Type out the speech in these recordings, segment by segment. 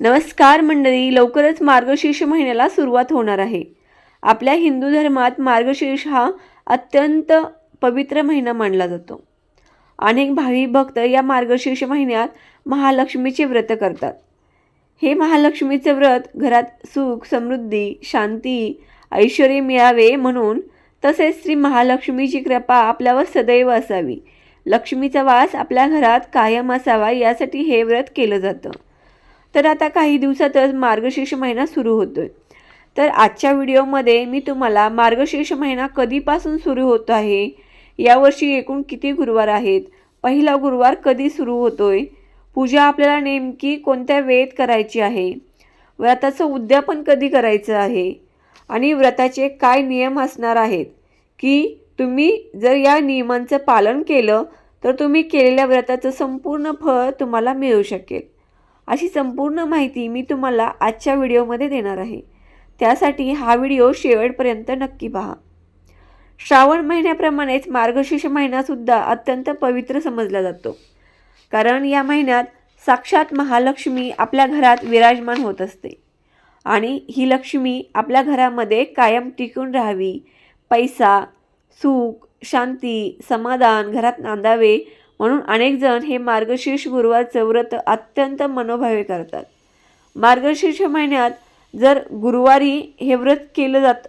नमस्कार मंडळी लवकरच मार्गशीर्ष महिन्याला सुरुवात होणार आहे. आपल्या हिंदू धर्मात मार्गशीर्ष हा अत्यंत पवित्र महिना मानला जातो. अनेक भावी भक्त या मार्गशीर्ष महिन्यात महालक्ष्मीचे व्रत करतात. हे महालक्ष्मीचे व्रत घरात सुख समृद्धी शांती ऐश्वर मिळावे म्हणून तसेच श्री महालक्ष्मीची कृपा आपल्यावर सदैव असावी. लक्ष्मीचा वास आपल्या घरात कायम असावा यासाठी हे व्रत केलं जातं. तर आता काही दिवसातच मार्गशीर्ष महिना सुरू होतो आहे तर आजच्या व्हिडिओमध्ये मी तुम्हाला मार्गशीर्ष महिना कधीपासून सुरू होत आहे? यावर्षी एकूण किती गुरुवार आहेत? पहिला गुरुवार कधी सुरू होतोय? पूजा आपल्याला नेमकी कोणत्या वेळेत करायची आहे? व्रताचं उद्यापन कधी करायचं आहे? आणि व्रताचे काय नियम असणार आहेत? की तुम्ही जर या नियमांचं पालन केलं तर तुम्ही केलेल्या व्रताचं संपूर्ण फळ तुम्हाला मिळू शकेल. अशी संपूर्ण माहिती मी तुम्हाला आजच्या व्हिडिओमध्ये देणार आहे. त्यासाठी हा व्हिडिओ शेवटपर्यंत नक्की पहा. श्रावण महिन्याप्रमाणेच मार्गशीर्ष महिनासुद्धा अत्यंत पवित्र समजला जातो. कारण या महिन्यात साक्षात महालक्ष्मी आपल्या घरात विराजमान होत असते. आणि ही लक्ष्मी आपल्या घरामध्ये कायम टिकून राहावी. पैसा सुख शांती समाधान घरात नांदावे म्हणून अनेकजण हे मार्गशीर्ष गुरुवारचं व्रत अत्यंत मनोभावे करतात. मार्गशीर्ष महिन्यात जर गुरुवारी हे व्रत केलं जात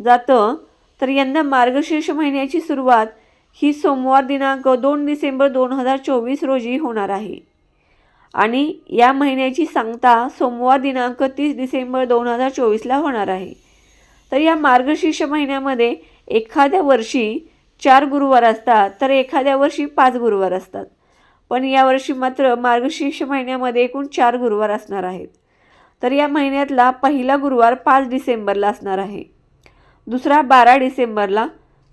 जातं तर यंदा मार्गशीर्ष महिन्याची सुरुवात ही सोमवार दिनांक दोन डिसेंबर दोन हजार चोवीस रोजी होणार आहे. आणि या महिन्याची सांगता सोमवार दिनांक तीस डिसेंबर दोन हजार चोवीसला होणार आहे. तर या मार्गशीर्ष महिन्यामध्ये एखाद्या वर्षी चार गुरुवार असतात तर एखाद्या वर्षी पाच गुरुवार असतात. पण यावर्षी मात्र मार्गशीर्ष महिन्यामध्ये एकूण चार गुरुवार असणार आहेत. तर या महिन्यातला पहिला गुरुवार पाच डिसेंबरला असणार आहे. दुसरा बारा डिसेंबरला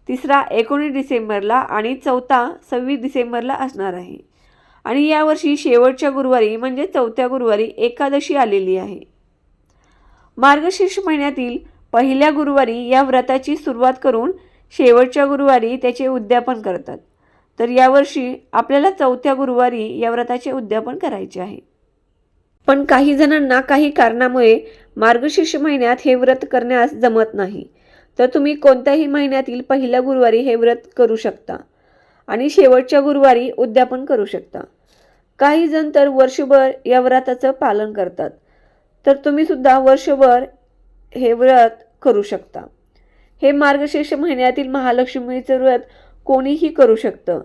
तिसरा एकोणीस डिसेंबरला आणि चौथा सव्वीस डिसेंबरला असणार आहे. आणि यावर्षी शेवटच्या गुरुवारी म्हणजे चौथ्या गुरुवारी एकादशी आलेली आहे. मार्गशीर्ष महिन्यातील पहिल्या गुरुवारी या व्रताची सुरुवात करून शेवटच्या गुरुवारी त्याचे उद्यापन करतात. तर यावर्षी आपल्याला चौथ्या गुरुवारी या व्रताचे उद्यापन करायचे आहे. पण काही जणांना काही कारणामुळे मार्गशीर्ष महिन्यात हे व्रत करण्यास जमत नाही. तर तुम्ही कोणत्याही महिन्यातील पहिल्या गुरुवारी हे व्रत करू शकता आणि शेवटच्या गुरुवारी उद्यापन करू शकता. काही जण तर वर्षभर या व्रताचं पालन करतात. तर तुम्ही सुद्धा वर्षभर हे व्रत करू शकता. हे मार्गशीर्ष महिन्यातील महालक्ष्मीचं व्रत कोणीही करू शकतं.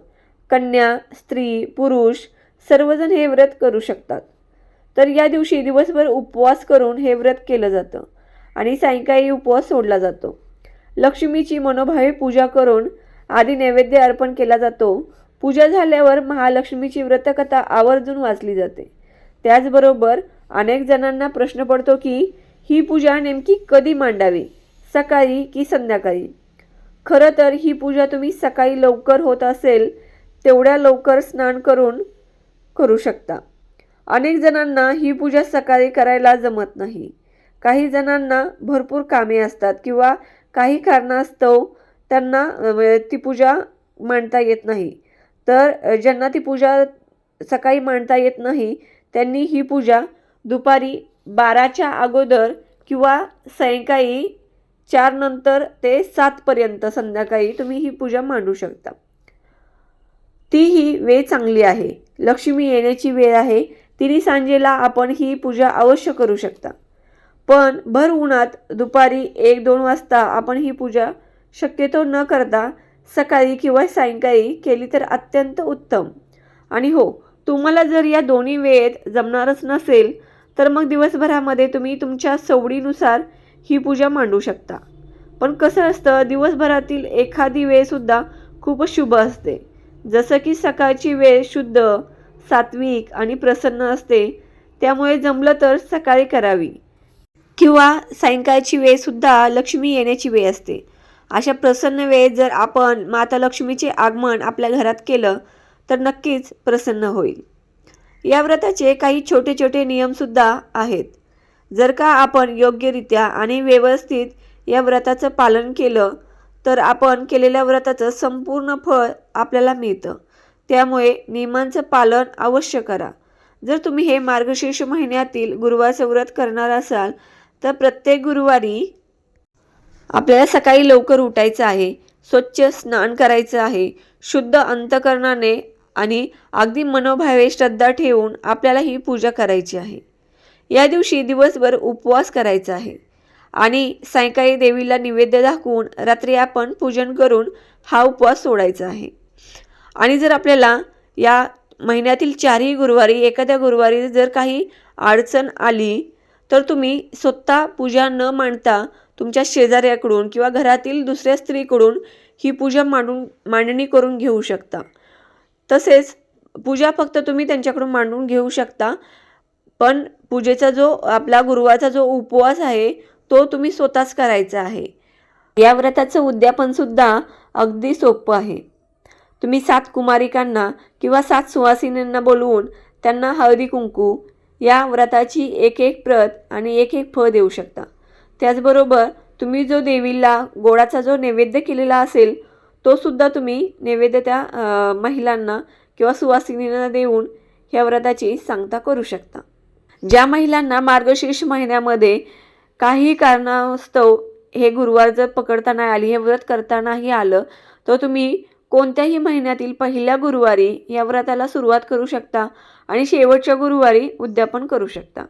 कन्या स्त्री पुरुष सर्वजण हे व्रत करू शकतात. तर या दिवशी दिवसभर उपवास करून हे व्रत केलं जातं आणि सायंकाळी उपवास सोडला जातो. लक्ष्मीची मनोभावे पूजा करून आधी नैवेद्य अर्पण केला जातो. पूजा झाल्यावर महालक्ष्मीची व्रतकथा आवर्जून वाचली जाते. त्याचबरोबर अनेक जणांना प्रश्न पडतो की ही पूजा नेमकी कधी मांडावी? सकाळी की संध्याकाळी? खरं तर ही पूजा तुम्ही सकाळी लवकर होत असेल तेवढ्या लवकर स्नान करून करू शकता. अनेक जणांना ही पूजा सकाळी करायला जमत नाही. काही जणांना भरपूर कामे असतात किंवा काही कारणास्तव त्यांना ती पूजा मांडता येत नाही. तर ज्यांना ती पूजा सकाळी मांडता येत नाही त्यांनी ही पूजा दुपारी बाराच्या अगोदर किंवा सायंकाळी चार नंतर ते सातपर्यंत संध्याकाळी तुम्ही ही पूजा मांडू शकता. ती ही वेळ चांगली आहे. लक्ष्मी येण्याची वेळ आहे. तिन्ही सांजेला आपण ही पूजा अवश्य करू शकता. पण भर उन्हात दुपारी एक दोन वाजता आपण ही पूजा शक्यतो न करता सकाळी किंवा सायंकाळी केली तर अत्यंत उत्तम. आणि हो तुम्हाला जर या दोन्ही वेळेत जमणारच नसेल तर मग दिवसभरामध्ये तुम्ही तुमच्या सवडीनुसार ही पूजा मांडू शकता. पण कसं असतं दिवसभरातील एखादी वेळसुद्धा खूपच शुभ असते. जसं की सकाळची वेळ शुद्ध सात्विक आणि प्रसन्न असते त्यामुळे जमलं तर सकाळी करावी. किंवा सायंकाळची वेळसुद्धा लक्ष्मी येण्याची वेळ असते. अशा प्रसन्न वेळेत जर आपण माता लक्ष्मीचे आगमन आपल्या घरात केलं तर नक्कीच प्रसन्न होईल. या व्रताचे काही छोटे छोटे नियमसुद्धा आहेत. जर का आपण योग्यरित्या आणि व्यवस्थित या व्रताचं पालन केलं तर आपण केलेल्या व्रताचं संपूर्ण फळ आपल्याला मिळतं. त्यामुळे नियमांचं पालन अवश्य करा. जर तुम्ही हे मार्गशीर्ष महिन्यातील गुरुवारचं व्रत करणार असाल तर प्रत्येक गुरुवारी आपल्याला सकाळी लवकर उठायचं आहे स्वच्छ स्नान करायचं आहे शुद्ध अंतकरणाने आणि अगदी मनोभावे श्रद्धा ठेवून आपल्याला ही पूजा करायची आहे. या दिवशी दिवसभर उपवास करायचा आहे. आणि सायंकाळी देवीला निवेद्य दाखवून रात्री आपण पूजन करून हा उपवास सोडायचा आहे. आणि जर आपल्याला या महिन्यातील चारही गुरुवारी एखाद्या गुरुवारी जर काही अडचण आली तर तुम्ही स्वतः पूजा न मांडता तुमच्या शेजाऱ्याकडून किंवा घरातील दुसऱ्या स्त्रीकडून ही पूजा मांडून मांडणी करून घेऊ शकता. तसेच पूजा फक्त तुम्ही त्यांच्याकडून मांडून घेऊ शकता. पण पूजेचा जो आपला गुरुवारचा जो उपवास आहे तो तुम्ही स्वतःच करायचा आहे. या व्रताचं उद्यापनसुद्धा अगदी सोपं आहे. तुम्ही सात कुमारिकांना किंवा सात सुवासिनींना बोलवून त्यांना हळदी कुंकू या व्रताची एक एक प्रत आणि एक एक फळ देऊ शकता. त्याचबरोबर तुम्ही जो देवीला गोडाचा जो नैवेद्य केलेला असेल तो सुद्धा तुम्ही नैवेद्य त्या महिलांना किंवा सुवासिनींना देऊन ह्या व्रताची सांगता करू शकता. ज्या महिलांना मार्गशीर्ष महिन्यामध्ये काही कारणास्तव हे गुरुवार जर पकडता नाही आली हे व्रत करता नाही आलं तर तुम्ही कोणत्याही महिन्यातील पहिल्या गुरुवारी या व्रताला सुरुवात करू शकता आणि शेवटच्या गुरुवारी उद्यापन करू शकता.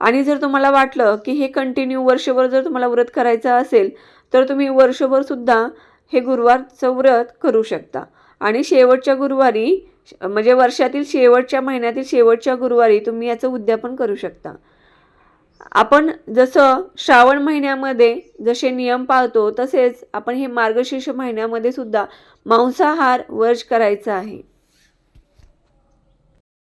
आणि जर तुम्हाला वाटलं की हे कंटिन्यू वर्षभर जर तुम्हाला व्रत करायचं असेल तर तुम्ही वर्षभरसुद्धा हे गुरुवारचं व्रत करू शकता. आणि शेवटच्या गुरुवारी म्हणजे वर्षातील शेवटच्या महिन्यातील शेवटच्या गुरुवारी तुम्ही याचं उद्यापन करू शकता. आपण जसं श्रावण महिन्यामध्ये जसे नियम पाळतो तसेच आपण हे मार्गशीर्ष महिन्यामध्ये सुद्धा मांसाहार वर्ज करायचा आहे.